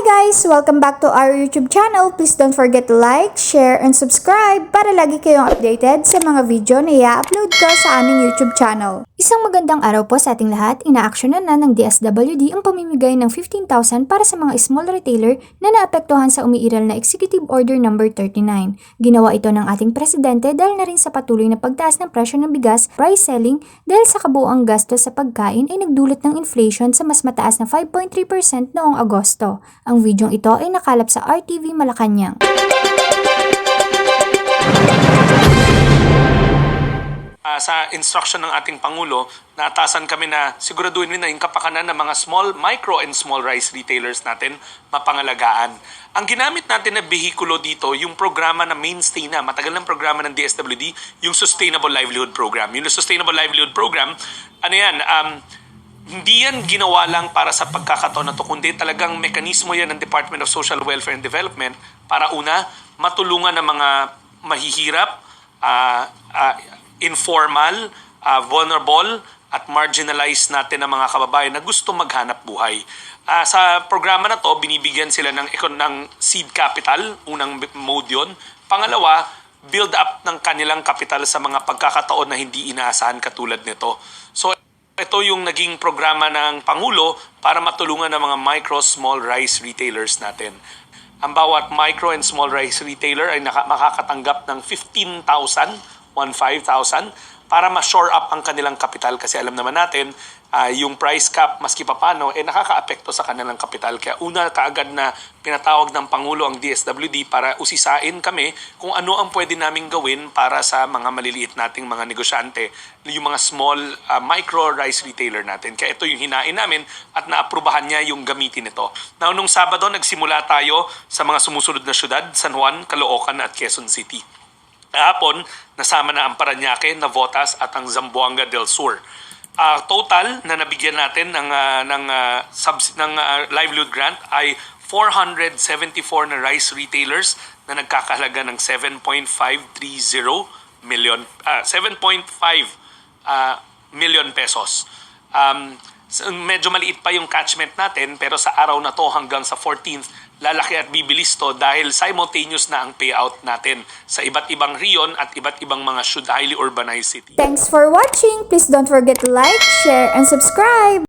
guys! Welcome back to our YouTube channel. Please don't forget to like, share, and subscribe para lagi kayong updated sa mga video na i-upload ko sa aming YouTube channel. Isang magandang araw po sa ating lahat. Inaaksyonan na ng DSWD ang pamimigay ng 15,000 para sa mga small retailer na naapektuhan sa umiiral na Executive Order No. 39. Ginawa ito ng ating presidente dahil na rin sa patuloy na pagtaas ng presyo ng bigas, price selling, dahil sa kabuoang gastos sa pagkain ay nagdulot ng inflation sa mas mataas na 5.3% noong Agosto. Ang videong ito ay nakalap sa RTV Malacanang. Ah, sa instruction ng ating Pangulo, naatasan kami na siguraduhin rin na yung kapakanan ng mga small, micro and small rice retailers natin mapangalagaan. Ang ginamit natin na behikulo dito, yung programa na mainstay na, matagal ng programa ng DSWD, yung Sustainable Livelihood Program. Yung Sustainable Livelihood Program, ano yan, um, hindi yan ginawa lang para sa pagkakataon na to, kundi talagang mekanismo yan ng Department of Social Welfare and Development para una, matulungan ng mga mahihirap, ah, ah, informal, ah, vulnerable, at marginalized natin ng mga kababayan na gusto maghanap buhay. Ah, sa programa na to, binibigyan sila ng, ng seed capital, unang mode yun. Pangalawa, build up ng kanilang kapital sa mga pagkakataon na hindi inaasahan katulad nito. So ito yung naging programa ng Pangulo para matulungan ng mga micro, small rice retailers natin. Ang bawat micro and small rice retailer ay naka- makakatanggap ng 15,000, 15,000 para ma-shore up ang kanilang kapital. Kasi alam naman natin ah, yung price cap maski papano eh nakakaapekto sa kanilang kapital. Kaya una kaagad na pinatawag ng Pangulo ang DSWD para usisain kami kung ano ang pwede naming gawin para sa mga maliliit nating mga negosyante yung mga small ah, micro rice retailer natin. Kaya ito yung hinain namin at naaprubahan niya yung gamitin ito. Now nung Sabado nagsimula tayo sa mga sumusunod na syudad San Juan, Caloocan at Quezon City Kahapon, nasama na ang Paranaque, Navotas at ang Zamboanga del Sur. Ah, total na nabigyan natin ng ah, ng ah, subs- ng ah, livelihood grant ay 474 na rice retailers na nagkakahalaga ng 7.530 million ah, 7.5 ah, million pesos. Um, medyo maliit pa yung catchment natin pero sa araw na to hanggang sa 14th lalaki at bibilis to dahil simultaneous na ang payout natin sa iba't ibang riyon at iba't ibang mga should highly urbanized city. Thanks for watching! Please don't forget to like, share, and subscribe!